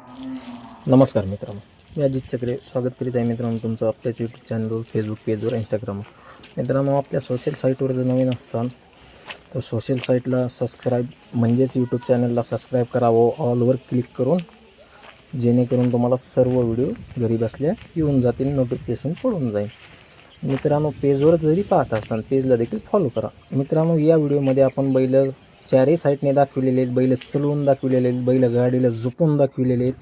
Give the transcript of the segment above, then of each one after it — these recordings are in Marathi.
नमस्कार मित्रांनो. मी अजित चक्रे स्वागत करीत आहे मित्रांनो तुमचं आपल्याच यूट्यूब चॅनलवर फेसबुक पेजवर इंस्टाग्रामवर मित्रांनो आपल्या सोशल साईटवर जर नवीन असाल तर सोशल साईटला सबस्क्राईब म्हणजेच यूट्यूब चॅनलला सबस्क्राईब करावं ऑलवर क्लिक करून जेणेकरून तुम्हाला सर्व व्हिडिओ घरी बसल्या येऊन जातील नोटिफिकेशन पडून जाईल. मित्रांनो पेजवर जरी पाहत असाल पेजला देखील फॉलो करा. मित्रांनो या व्हिडिओमध्ये आपण बैल चारही साईडने दाखविलेले आहेत. बैल चलवून दाखविलेले आहेत. बैल गाडीला झोपून दाखविलेले आहेत.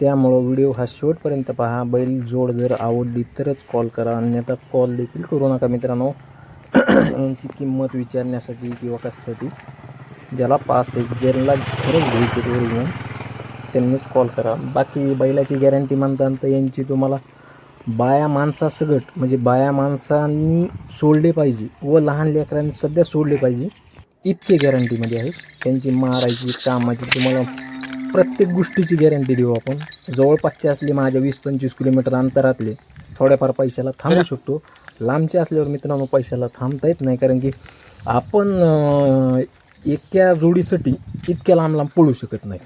त्यामुळं व्हिडिओ हा शेवटपर्यंत पहा. बैल जोड जर आवडली तरच कॉल करा. अन्यथा कॉल देखील करू नका मित्रांनो. यांची किंमत विचारण्यासाठी किंवा कशासाठीच. ज्याला पास आहे ज्यांना खरंच घ्यायचे ओरिजिनल त्यांनीच कॉल करा. बाकी बैलाची गॅरंटी म्हणतात तर यांची तुम्हाला बाया माणसासकट म्हणजे बाया माणसांनी सोडले पाहिजे व लहान लेकरांनी सध्या सोडले पाहिजे. इतके गॅरंटीमध्ये आहेत. त्यांची मारायची कामाची तुम्हाला प्रत्येक गोष्टीची गॅरंटी देऊ आपण. जवळपासचे असले माझ्या वीस पंचवीस किलोमीटर अंतरातले थोड्याफार पैशाला थांबू शकतो. लांबचे असल्यावर मित्रांनो पैशाला थांबता येत नाही कारण की आपण अं, एका जोडीसाठी इतक्या लांब लांब पळू शकत नाही.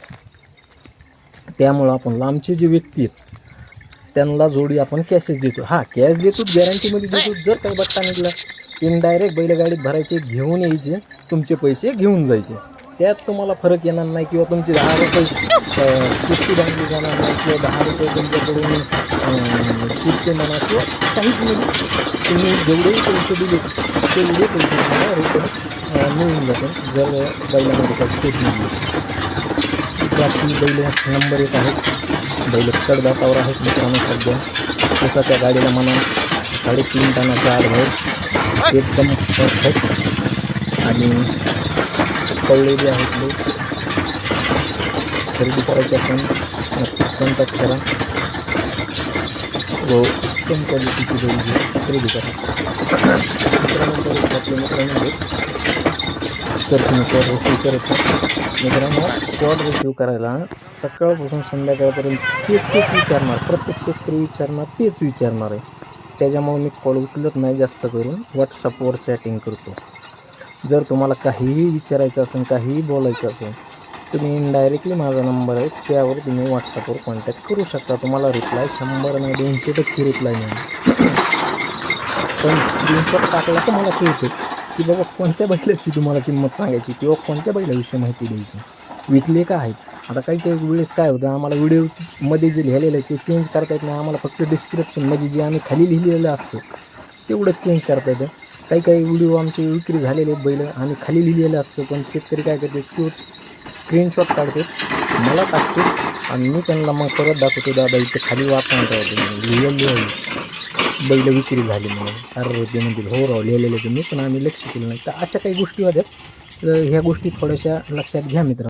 त्यामुळं आपण लांबचे जे व्यक्ती आहेत त्यांना जोडी आपण कॅशच देतो. हा कॅश देतो गॅरंटीमध्ये देतो जर काही बट्टा निघला इनडायरेक्ट बैलगाडीत भरायचे घेऊन यायचे तुमचे पैसे घेऊन जायचे. त्यात तुम्हाला फरक येणार नाही किंवा तुमचे दहा रुपये सुट्टी बांधली जाणार नाही किंवा दहा रुपये तुमच्याकडून अं, म्हणा किंवा काहीच नाही. तुम्ही जेवढेही पैसे दिले तेवढे पैसे तुम्हाला मिळून जातात जर बैलामध्ये काही चूक नाही बाकी बैल नंबर एक आहेत. बैल कडदातावर आहेत मित्रांनो सध्या. तसा त्या गाडीला म्हणा साडेतीन टनाचा आडभाव एकदम परफेक्ट आणि कळलेले आहेत लोक. खरेदी करायचे आपण नक्कीच कॉन्टॅक्ट करा. व उत्तम क्वालिटीची जोडी खरेदी करा. मित्रांनंतर आपले मित्रांमध्ये सर तुम्ही कॉल करत मित्रांनो कॉल रिसिव्ह करायला सकाळपासून संध्याकाळपर्यंत तेच तेच विचारणार. प्रत्येक शेतकरी विचारणार तेच विचारणार आहे. त्याच्यामुळे मी कॉल उचलत नाही जास्त करून. व्हॉट्सअपवर चॅटिंग करतो. जर तुम्हाला काहीही विचारायचं असेल काहीही बोलायचं असेल तुम्ही इनडायरेक्टली माझा नंबर आहे त्यावर तुम्ही व्हॉट्सअपवर कॉन्टॅक्ट करू शकता. तुम्हाला रिप्लाय शंभर नाही दोनशे टक्के रिप्लाय नाही. पण स्क्रीनशॉट टाकला तर मला कळतं की बाबा कोणत्या बैलाची तुम्हाला किंमत सांगायची किंवा कोणत्या बैलाविषयी माहिती द्यायची. विकले का आहेत? आता काही काही वेळेस काय होतं आम्हाला व्हिडिओमध्ये जे लिहिलेलं आहे ते चेंज करता येत नाही. आम्हाला फक्त डिस्क्रिप्शन म्हणजे जे आम्ही खाली लिहिलेलं असतं तेवढंच चेंज करता येतं. काही काही व्हिडिओ आमचे विक्री झालेले आहेत बैल आणि खाली लिहिलेलं असतं पण शेतकरी काय करते तो स्क्रीनशॉट काढते. मला टाकते आणि मी त्यांना मग परत दाखवतो दादा इथं खाली वाचणार राहते लिहिलेली आहे. बैल विक्री झाली म्हणून. अरे ते म्हणतील हो राव लिहिलेलं तुम्ही पण आम्ही लक्ष केलं नाही. तर अशा काही गोष्टी होत्या. तर ह्या गोष्टी थोड्याशा लक्षात घ्या मित्र